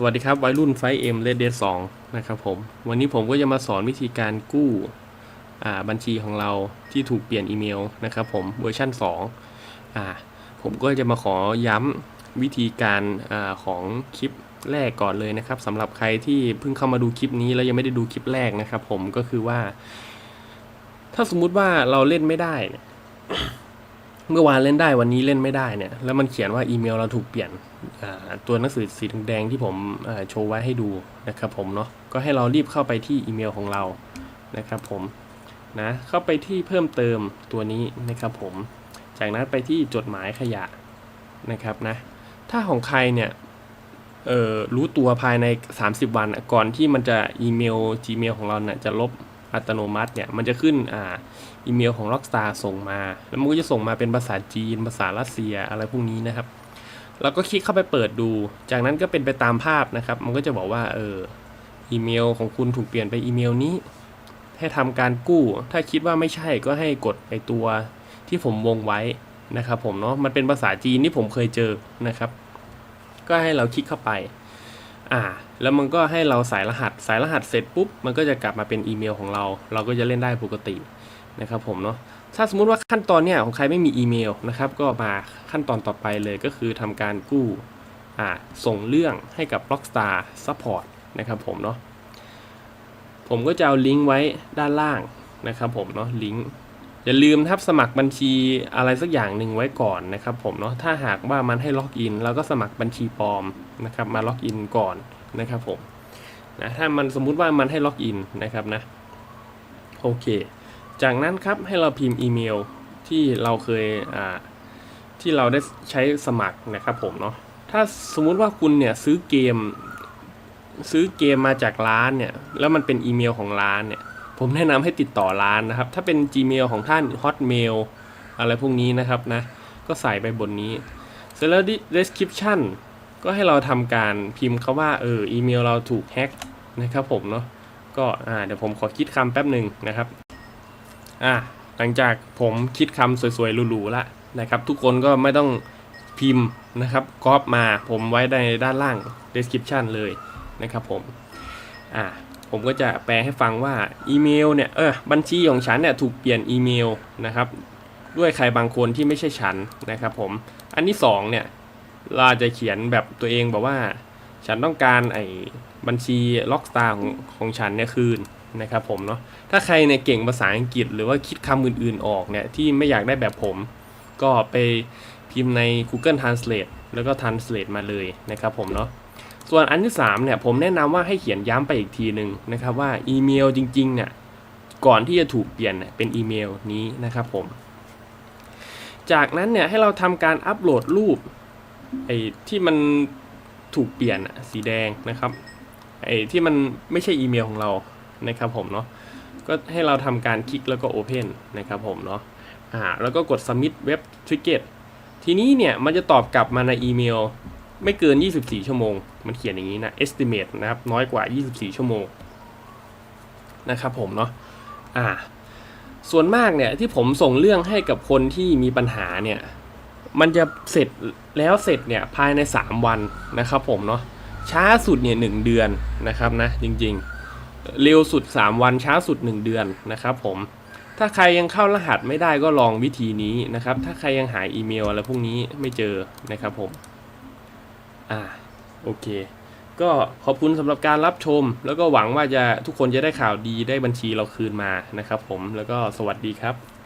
สวัสดีครับวัยรุ่นไฟเอ็มเลดเดสองนะครับผมวันนี้ผมก็จะมาสอนวิธีการกู้อ่าบัญชีของเราที่ถูกเปลี่ยนอีเมลนะครับผมเวอร์ชัน2อ่าผมก็จะมาขอย้ำวิธีการอาของคลิปแรกก่อนเลยนะครับสำหรับใครที่เพิ่งเข้ามาดูคลิปนี้แล้วยังไม่ได้ดูคลิปแรกนะครับผมก็คือว่า ถ้าสมมุติว่าเราเล่นไม่ได้ เมื่อวานเล่นได้วันนี้เล่นไม่ได้เนี่ย แล้วมันเขียนว่าอีเมลเราถูกเปลี่ยนตัวหนังสือสีแดงที่ผมโชว์ไว้ให้ดูนะครับผมเนาะก็ให้เรารีบเข้าไปที่อีเมลของเรานะครับผมนะเข้าไปที่เพิ่มเติมตัวนี้นะครับผม จากนั้นไปที่จดหมายขยะนะครับนะถ้าของใครเนี่ยรู้ตัวภายใน 30 วันก่อนที่มันจะอีเมล Gmail ของเราเนี่ยจะลบ อัตโนมัติเนี่ยมันจะขึ้นอ่าอีเมลของ Rockstar ส่งมา แล้วมันก็จะส่งมาเป็นภาษาจีน ภาษารัสเซียอะไรพวกนี้นะครับเราก็คลิกเข้าไปเปิดดู จากนั้นก็เป็นไปตามภาพนะครับ มันก็จะบอกว่าเอออีเมลของคุณถูกเปลี่ยนไปอีเมลนี้ ให้ทำการกู้ ถ้าคิดว่าไม่ใช่ก็ให้กดไอตัวที่ผมวงไว้นะครับผมเนาะมันเป็นภาษาจีนที่ผมเคยเจอนะครับ ก็ให้เราคลิกเข้าไป อ่า แล้วมันก็ให้เราใส่รหัส ใส่รหัสเสร็จปุ๊บ มันก็จะกลับมาเป็นอีเมลของเรา เราก็จะเล่นได้ปกตินะครับผมเนาะ ถ้าสมมุติว่าขั้นตอนเนี่ยของใครไม่มีอีเมลนะครับ ก็มาขั้นตอนต่อไปเลยก็คือทำการกู้ อ่า ส่งเรื่องให้กับ Rockstar Support นะครับผมเนาะ ผมก็จะเอาลิงก์ไว้ด้านล่างนะครับผมเนาะ ลิงก์ อย่าลืมนะครับสมัครบัญชีอะไรสักอย่างหนึ่งไว้ก่อนนะครับผมเนาะถ้าหากว่ามันให้ล็อกอินเราก็สมัครบัญชีปลอมนะครับมาล็อกอินก่อนนะครับผมนะถ้ามันสมมุติว่ามันให้ล็อกอินนะครับนะโอเค จากนั้นครับให้เราพิมพ์อีเมลที่เราเคยอ่าที่เราได้ใช้สมัครนะครับผมเนาะถ้าสมมุติว่าคุณเนี่ยซื้อเกม ซื้อเกมมาจากร้านเนี่ยแล้วมันเป็นอีเมลของร้านเนี่ย ผมแนะนำให้ติดต่อร้านนะครับ ถ้าเป็น Gmail ของท่าน Hotmail อะไรพวกนี้นะครับนะ ก็ใส่ไปบนนี้ เสร็จแล้ว description ก็ให้เราทำการพิมพ์คาว่าเอออีเมลเราถูกแฮ็กนะครับผมเนาะก็อ่าเดี๋ยวผมขอคิดคำแป๊บหนึ่งนะครับอะหลังจากผมคิดคำสวยๆหรูๆล้วนะครับ ทุกคนก็ไม่ต้องพิมพ์นะครับก๊อปมาผมไว้ในด้านล่าง description เลยนะครับผมอะ ผมก็จะแปลให้ฟังว่าอีเมลเนี่ยเออบัญชีของฉันเนี่ยถูกเปลี่ยนอีเมลนะครับ ด้วยใครบางคนที่ไม่ใช่ฉันนะครับผมอันที่สองเนี่ยเราจะเขียนแบบตัวเองบอกว่า ฉันต้องการไอ้บัญชีล็อกสตาร์ของของฉันเนี่ยคืนนะครับผมเนาะถ้าใครเนี่ยเก่งภาษาอังกฤษ หรือว่าคิดคำอื่นๆออกเนี่ยที่ไม่อยากได้แบบผม ก็ไปพิมพ์ใน Google Translate แล้วก็ translate มาเลยนะครับผมเนาะ ส่วนอันที่3เนี่ยผมแนะนำว่าให้เขียนย้ำไปอีกทีหนึ่งนะครับว่าอีเมลจริงๆเนี่ยก่อนที่จะถูกเปลี่ยนเป็นอีเมลนี้นะครับผม จากนั้นเนี่ยให้เราทำการอัปโหลดรูปไอ้ที่มันถูกเปลี่ยนอะสีแดงนะครับไอ้ที่มันไม่ใช่อีเมลของเรานะครับผมเนาะก็ให้เราทำการคลิกแล้วก็ Open นะครับผมเนาะอ่าแล้วก็กด Submit Web Ticket ทีนี้เนี่ยมันจะตอบกลับมาในอีเมล ไม่เกิน 24 ชั่วโมง มันเขียนอย่างนี้นะ estimate นะครับน้อยกว่า 24 ชั่วโมงนะครับผมเนาะอ่า ส่วนมากเนี่ยที่ผมส่งเรื่องให้กับคนที่มีปัญหาเนี่ยมันจะเสร็จแล้วเสร็จเนี่ยภายใน 3 วันนะครับผมเนาะช้าสุดเนี่ยหเดือนนะครับนะจริงๆ เร็วสุด 3 วันช้าสุด 1 เดือนนะครับผมถ้าใครยังเข้ารหัสไม่ได้ก็ลองวิธีนี้นะครับ ถ้าใครยังหาอีเมลอะไรพวกนี้ไม่เจอนะครับผม อ่าโอเค ก็ขอบคุณสำหรับการรับชม แล้วก็หวังว่าจะทุกคนจะได้ข่าวดีได้บัญชีเราคืนมานะครับผมแล้วก็สวัสดีครับ